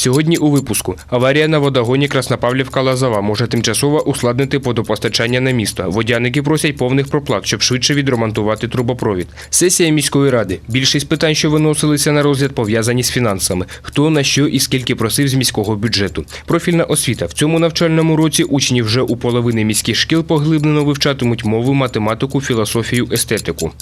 Сьогодні у випуску аварія на водогоні Краснопавлівка Лазова може тимчасово ускладнити водопостачання на місто. Водяники просять повних проплат, щоб швидше відремонтувати трубопровід. Сесія міської ради. Більшість питань, що виносилися на розгляд, пов'язані з фінансами. Хто на що і скільки просив з міського бюджету. Профільна освіта в цьому навчальному році учні вже у половини міських шкіл поглиблено вивчатимуть мову, математику, філософію, естетику.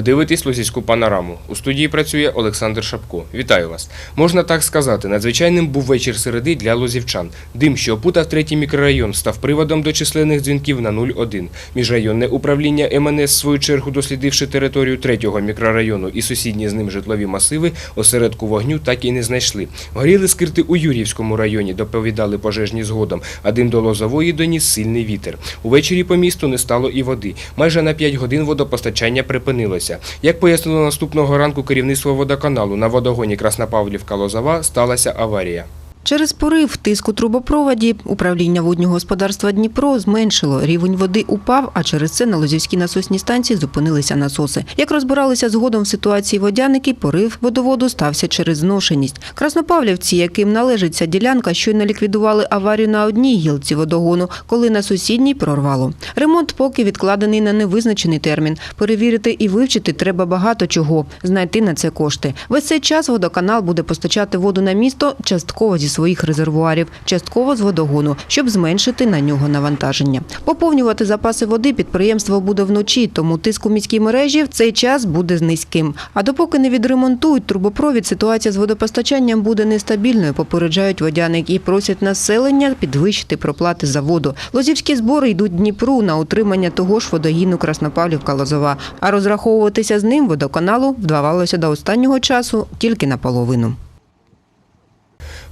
Ви дивитесь Лозівську панораму. У студії працює Олександр Шапко. Вітаю вас. Можна так сказати, надзвичайним був вечір середи для лозівчан. Дим, що опутав третій мікрорайон, став приводом до численних дзвінків на 01. Міжрайонне управління МНС, в свою чергу дослідивши територію третього мікрорайону і сусідні з ним житлові масиви, осередку вогню так і не знайшли. Горіли скирти у Юрівському районі, доповідали пожежні згодом, а дим до Лозової доніс сильний вітер. Увечері по місту не стало і води. Майже на 5 годин водопостачання припинилося. Як пояснило наступного ранку керівництво водоканалу, на водогоні Краснопавлівка Лозова сталася аварія. Через порив тиску трубопроводі управління воднього господарства Дніпро зменшило. Рівень води упав, а через це на Лозівській насосній станції зупинилися насоси. Як розбиралися згодом в ситуації водяники, порив водоводу стався через зношеність. Краснопавлівці, яким належить ця ділянка, щойно ліквідували аварію на одній гілці водогону, коли на сусідній прорвало. Ремонт поки відкладений на невизначений термін. Перевірити і вивчити треба багато чого. Знайти на це кошти. Весь цей час водоканал буде постачати воду на місто частково зі своїх резервуарів, частково з водогону, щоб зменшити на нього навантаження. Поповнювати запаси води підприємство буде вночі, тому тиск у міській мережі в цей час буде низьким. А допоки не відремонтують трубопровід, ситуація з водопостачанням буде нестабільною. Попереджають водяник і просять населення підвищити проплати за воду. Лозівські збори йдуть Дніпру на утримання того ж водогіну Краснопавлівка Лозова. А розраховуватися з ним водоканалу вдавалося до останнього часу тільки наполовину.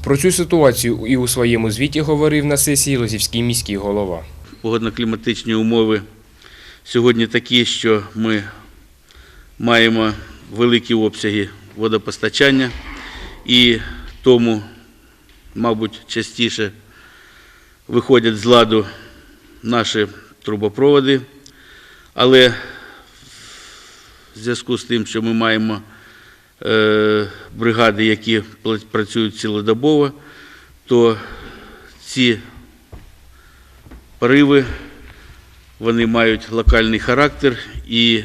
Про цю ситуацію і у своєму звіті говорив на сесії Лозівський міський голова. Погодно-кліматичні умови сьогодні такі, що ми маємо великі обсяги водопостачання і тому, мабуть, частіше виходять з ладу наші трубопроводи, але в зв'язку з тим, що ми маємо бригади, які працюють цілодобово, то ці пориви, вони мають локальний характер і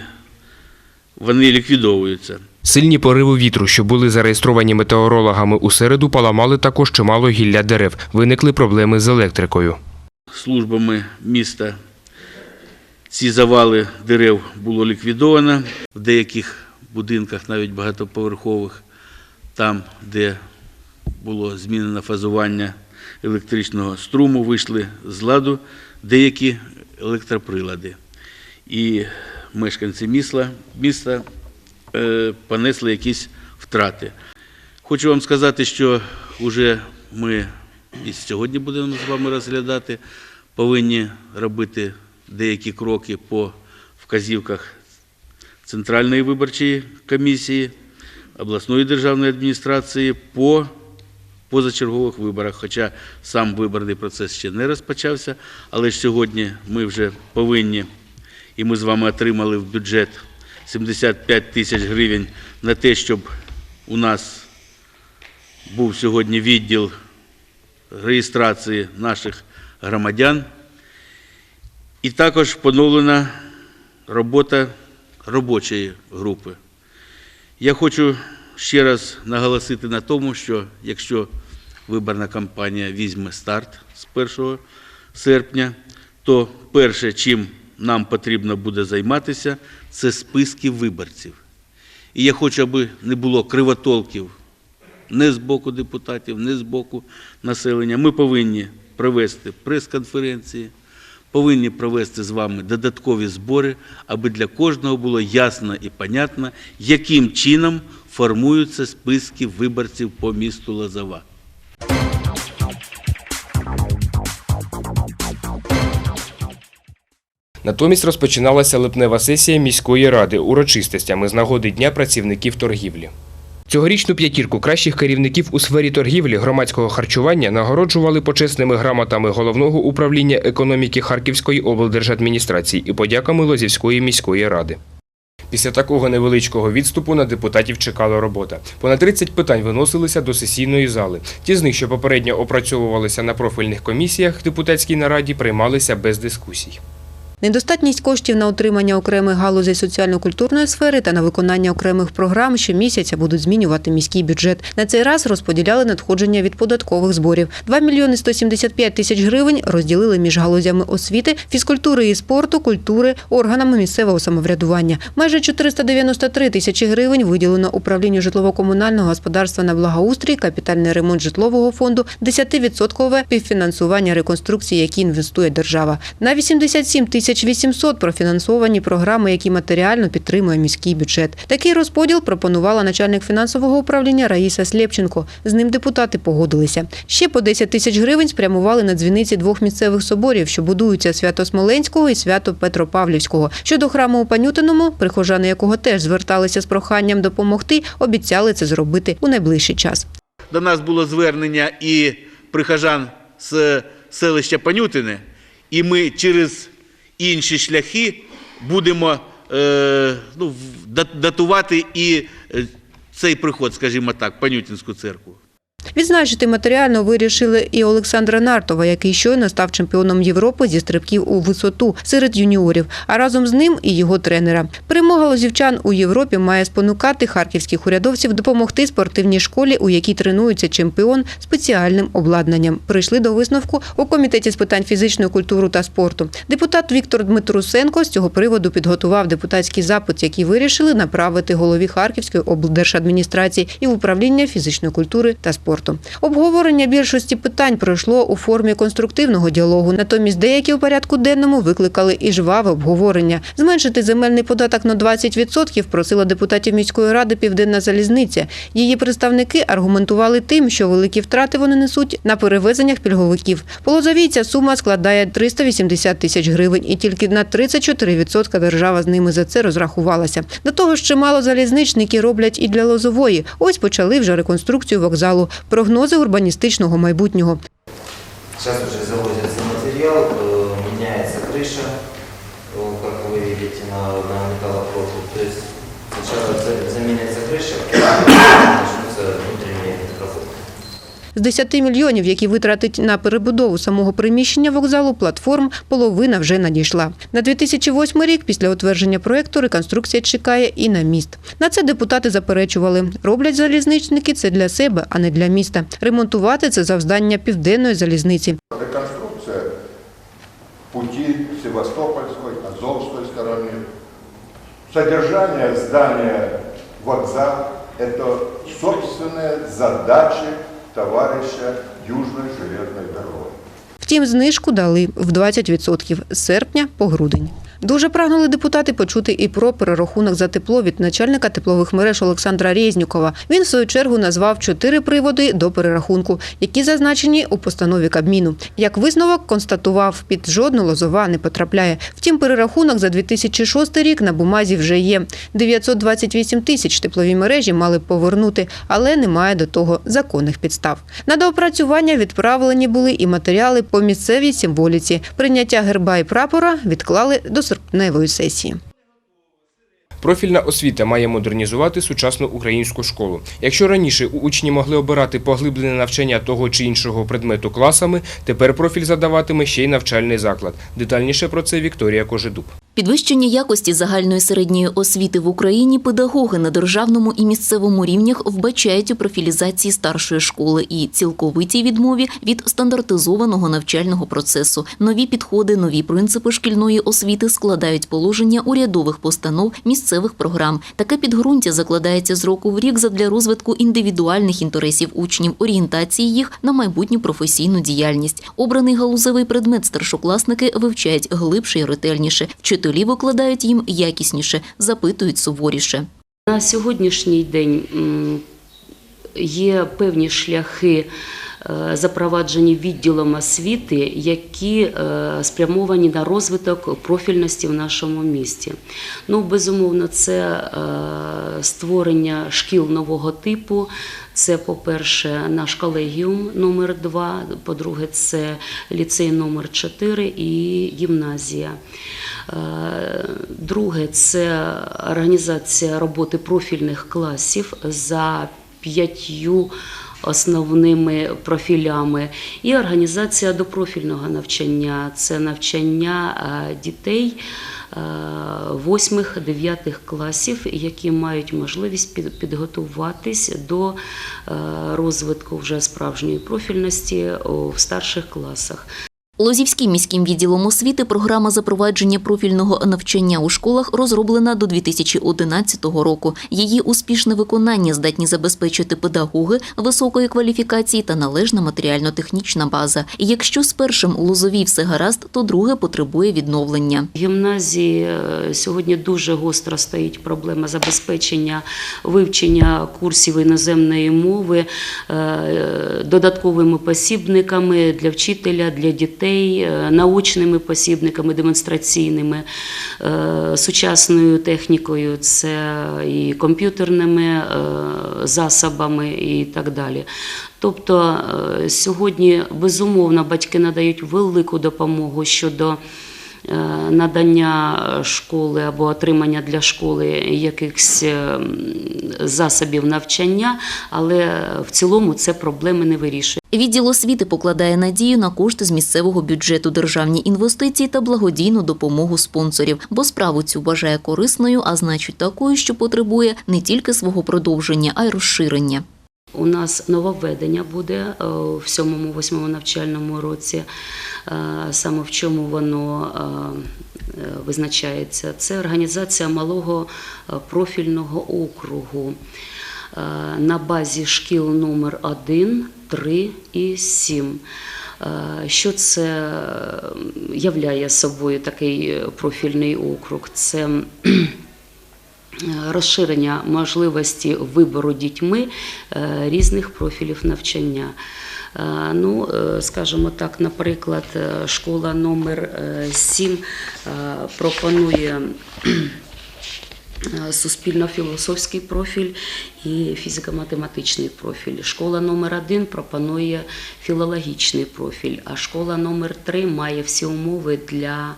вони ліквідовуються. Сильні пориви вітру, що були зареєстровані метеорологами у середу, поламали також чимало гілля дерев. Виникли проблеми з електрикою. Службами міста ці завали дерев було ліквідовано. В деяких будинках, навіть багатоповерхових, там, де було змінено фазування електричного струму, вийшли з ладу деякі електроприлади. І мешканці міста, міста е, понесли якісь втрати. Хочу вам сказати, що вже ми і сьогодні будемо з вами розглядати, повинні робити деякі кроки по вказівках Центральної виборчої комісії, обласної державної адміністрації по позачергових виборах. Хоча сам виборний процес ще не розпочався, але ж сьогодні ми вже повинні, і ми з вами отримали в бюджет 75 тисяч гривень на те, щоб у нас був сьогодні відділ реєстрації наших громадян. І також поновлена робота робочої групи. Я хочу ще раз наголосити на тому, що якщо виборна кампанія візьме старт з 1 серпня, то перше, чим нам потрібно буде займатися, це списки виборців. І я хочу, аби не було кривотолків не з боку депутатів, не з боку населення. Ми повинні провести прес-конференції, повинні провести з вами додаткові збори, аби для кожного було ясно і понятно, яким чином формуються списки виборців по місту Лозова. Натомість розпочиналася липнева сесія міської ради урочистостями з нагоди Дня працівників торгівлі. Цьогорічну п'ятірку кращих керівників у сфері торгівлі громадського харчування нагороджували почесними грамотами головного управління економіки Харківської облдержадміністрації і подяками Лозівської міської ради. Після такого невеличкого відступу на депутатів чекала робота. Понад 30 питань виносилися до сесійної зали. Ті з них, що попередньо опрацьовувалися на профільних комісіях депутатській нараді, приймалися без дискусій. Недостатність коштів на утримання окремих галузей соціально-культурної сфери та на виконання окремих програм щомісяця будуть змінювати міський бюджет. На цей раз розподіляли надходження від податкових зборів. 2 мільйони 175 тисяч гривень розділили між галузями освіти, фізкультури і спорту, культури, органами місцевого самоврядування. Майже 493 тисячі гривень виділено управлінню житлово-комунального господарства на благоустрій, капітальний ремонт житлового фонду, 10% півфінансування реконструкції, які інвестує держава. На 87 тисяч 800 профінансовані програми, які матеріально підтримує міський бюджет. Такий розподіл пропонувала начальник фінансового управління Раїса Слєпченко. З ним депутати погодилися. Ще по 10 тисяч гривень спрямували на дзвіниці двох місцевих соборів, що будуються Свято-Смоленського і Свято-Петропавлівського. Щодо храму у Панютиному, прихожани якого теж зверталися з проханням допомогти, обіцяли це зробити у найближчий час. До нас було звернення і прихожан з селища Панютине, і ми через інші шляхи будемо е, ну, датувати і е, цей приход, скажімо так, Панютинську церкву. Відзначити матеріально вирішили і Олександра Нартова, який щойно став чемпіоном Європи зі стрибків у висоту серед юніорів, а разом з ним і його тренера. Перемога лозівчан у Європі має спонукати харківських урядовців допомогти спортивній школі, у якій тренується чемпіон спеціальним обладнанням. Прийшли до висновку у комітеті з питань фізичної культури та спорту. Депутат Віктор Дмитрусенко з цього приводу підготував депутатський запит, який вирішили направити голові Харківської облдержадміністрації і в управління фізичної культури та спорту. Обговорення більшості питань пройшло у формі конструктивного діалогу. Натомість деякі у порядку денному викликали і жваве обговорення. Зменшити земельний податок на 20% просила депутатів міської ради Південна залізниця. Її представники аргументували тим, що великі втрати вони несуть на перевезеннях пільговиків. По ця сума складає 380 тисяч гривень, і тільки на 34% держава з ними за це розрахувалася. До того ж, чимало залізничники роблять і для Лозової. Ось почали вже реконструкцію вокзалу Прогнози урбаністичного майбутнього. Сейчас уже завозится материал, э, меняется крыша, э, как вы видите на, на металлопрофиль. То есть сначала за- заменяется крыша, потом начнутся внутренние работы. З 10 мільйонів, які витратить на перебудову самого приміщення вокзалу, платформ половина вже надійшла. На 2008 рік, після утвердження проекту, реконструкція чекає і на міст. На це депутати заперечували. Роблять залізничники це для себе, а не для міста. Ремонтувати це завдання південної залізниці. Реконструкция пути Севастопольской, Азовской стороны. Содержание здания вокзал – это собственная задача товарища Южной железной дороги. Втім, знижку дали в 20% з серпня по грудень. Дуже прагнули депутати почути і про перерахунок за тепло від начальника теплових мереж Олександра Резнікова. Він в свою чергу назвав чотири приводи до перерахунку, які зазначені у постанові Кабміну. Як висновок констатував, під жодну лозова не потрапляє. Втім, перерахунок за 2006 рік на бумазі вже є. 928 тисяч теплові мережі мали повернути, але немає до того законних підстав. На доопрацювання відправлені були і матеріали по місцевій символіці. Прийняття герба і прапора відклали до серпневої сесії. Профільна освіта має модернізувати сучасну українську школу. Якщо раніше учні могли обирати поглиблене навчання того чи іншого предмету класами, тепер профіль задаватиме ще й навчальний заклад. Детальніше про це Вікторія Кожедуб. Підвищення якості загальної середньої освіти в Україні педагоги на державному і місцевому рівнях вбачають у профілізації старшої школи і цілковитій відмові від стандартизованого навчального процесу. Нові підходи, нові принципи шкільної освіти складають положення урядових постанов місцевих програм. Таке підґрунтя закладається з року в рік задля розвитку індивідуальних інтересів учнів, орієнтації їх на майбутню професійну діяльність. Обраний галузевий предмет старшокласники вивчають глибше і ретельніше. Вчителі викладають їм якісніше, запитують суворіше. На сьогоднішній день є певні шляхи е, запроваджені відділом освіти, які е, спрямовані на розвиток профільності в нашому місті. Ну, безумовно, це е, створення шкіл нового типу. Це, по-перше, наш колегіум номер 2 по-друге, це ліцей номер 4 і гімназія. Е, Друге, це організація роботи профільних класів за п'ятью основними профілями і організація допрофільного навчання це навчання е, дітей 8-9 класів, які мають можливість під- підготуватись до е, розвитку вже справжньої профільності в старших класах. Лозівським міським відділом освіти програма запровадження профільного навчання у школах розроблена до 2011 року. Її успішне виконання здатні забезпечити педагоги високої кваліфікації та належна матеріально-технічна база. І якщо з першим у Лозовій все гаразд, то друге потребує відновлення. В гімназії е, сьогодні дуже гостро стоїть проблема забезпечення вивчення курсів іноземної мови е, додатковими посібниками для вчителя, для дітей, е, научними посібниками, демонстраційними, е, сучасною технікою, це і комп'ютерними е, засобами і так далі. Тобто сьогодні безумовно батьки надають велику допомогу щодо надання школи або отримання для школи якихось е, засобів навчання, але в цілому це проблеми не вирішує. Відділ освіти покладає надію на кошти з місцевого бюджету, державні інвестиції та благодійну допомогу спонсорів, бо справу цю вважає корисною, а значить такою, що потребує не тільки свого продовження, а й розширення. У нас нововведення буде е, в 7-8 навчальному році. Е, Саме в чому воно е, визначається? Це організація малого профільного округу на базі шкіл номер 1, 3 і 7. Е, Що це являє собою такий профільний округ? Це розширення можливості вибору дітьми е, різних профілів навчання. Е, Ну, е, скажімо так, наприклад, школа номер 7 пропонує суспільно-філософський профіль і фізико-математичний профіль. Школа номер 1 пропонує філологічний профіль, а школа номер 3 має всі умови для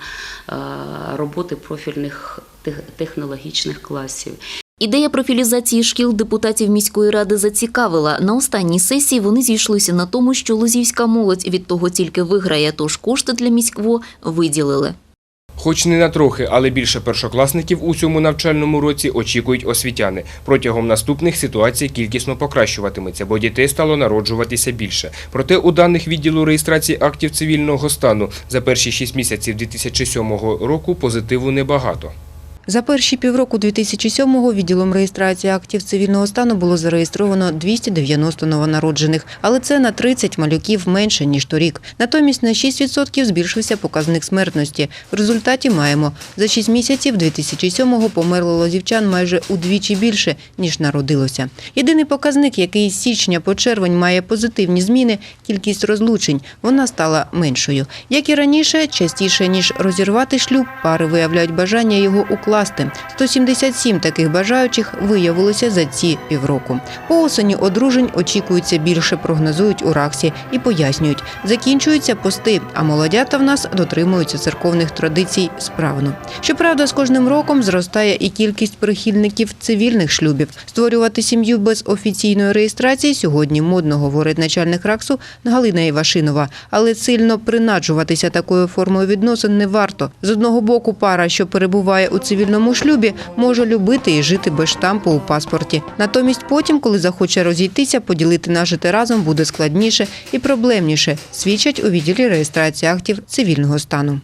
роботи профільних технологічних класів. Ідея профілізації шкіл депутатів міської ради зацікавила. На останній сесії вони зійшлися на тому, що лозівська молодь від того тільки виграє, тож кошти для міськво виділили. Хоч не на трохи, але більше першокласників у цьому навчальному році очікують освітяни. Протягом наступних ситуація кількісно покращуватиметься, бо дітей стало народжуватися більше. Проте у даних відділу реєстрації актів цивільного стану за перші 6 місяців 2007 року позитиву небагато. За перші півроку 2007-го відділом реєстрації актів цивільного стану було зареєстровано 290 новонароджених, але це на 30 малюків менше, ніж торік. Натомість на 6% збільшився показник смертності. В результаті маємо за 6 місяців 2007-го померло лозівчан майже удвічі більше, ніж народилося. Єдиний показник, який з січня по червень має позитивні зміни – кількість розлучень. Вона стала меншою. Як і раніше, частіше, ніж розірвати шлюб, пари виявляють бажання його укласти. 177 таких бажаючих виявилося за ці півроку. По осені одружень очікується більше, прогнозують у РАКСі і пояснюють. Закінчуються пости, а молодята в нас дотримуються церковних традицій справно. Щоправда, з кожним роком зростає і кількість прихильників цивільних шлюбів. Створювати сім'ю без офіційної реєстрації сьогодні модно, говорить начальник РАКСу Галина Івашинова. Але сильно принаджуватися такою формою відносин не варто. З одного боку, пара, що перебуває у цивільному шлюбі, може любити і жити без штампу у паспорті. Натомість потім, коли захоче розійтися, поділити нажити разом буде складніше і проблемніше, свідчать у відділі реєстрації актів цивільного стану.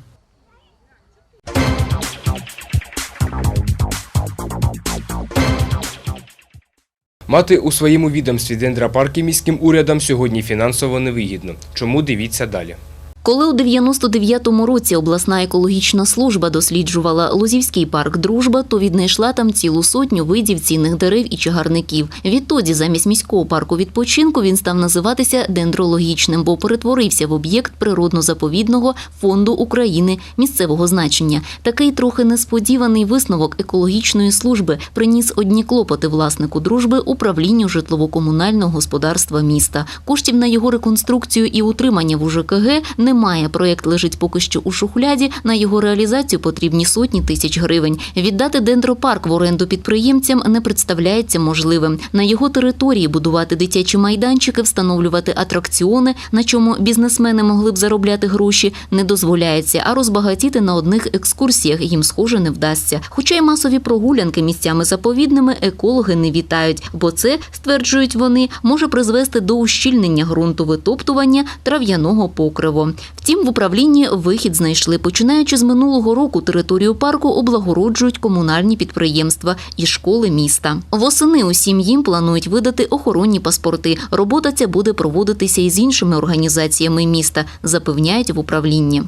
Мати у своєму відомстві дендропарки міським урядом сьогодні фінансово невигідно. Чому дивіться далі? Коли у 99-му році обласна екологічна служба досліджувала Лозівський парк Дружба, то віднайшла там цілу сотню видів цінних дерев і чагарників. Відтоді замість міського парку відпочинку він став називатися дендрологічним, бо перетворився в об'єкт природно-заповідного фонду України місцевого значення. Такий трохи несподіваний висновок екологічної служби приніс одні клопоти власнику дружби управлінню житлово-комунального господарства міста. Коштів на його реконструкцію і утримання в УЖКГ немає. Проєкт лежить поки що у шухляді. На його реалізацію потрібні сотні тисяч гривень. Віддати дендропарк в оренду підприємцям не представляється можливим. На його території будувати дитячі майданчики, встановлювати атракціони, на чому бізнесмени могли б заробляти гроші, не дозволяється. А розбагатіти на одних екскурсіях їм схоже не вдасться. Хоча й масові прогулянки місцями заповідними екологи не вітають, бо це стверджують вони може призвести до ущільнення ґрунту витоптування трав'яного покриву. Втім, в управлінні вихід знайшли. Починаючи з минулого року, територію парку облагороджують комунальні підприємства і школи міста. Восени усім їм планують видати охоронні паспорти. Робота ця буде проводитися і з іншими організаціями міста, запевняють в управлінні.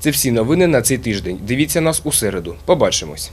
Це всі новини на цей тиждень. Дивіться нас у середу. Побачимось.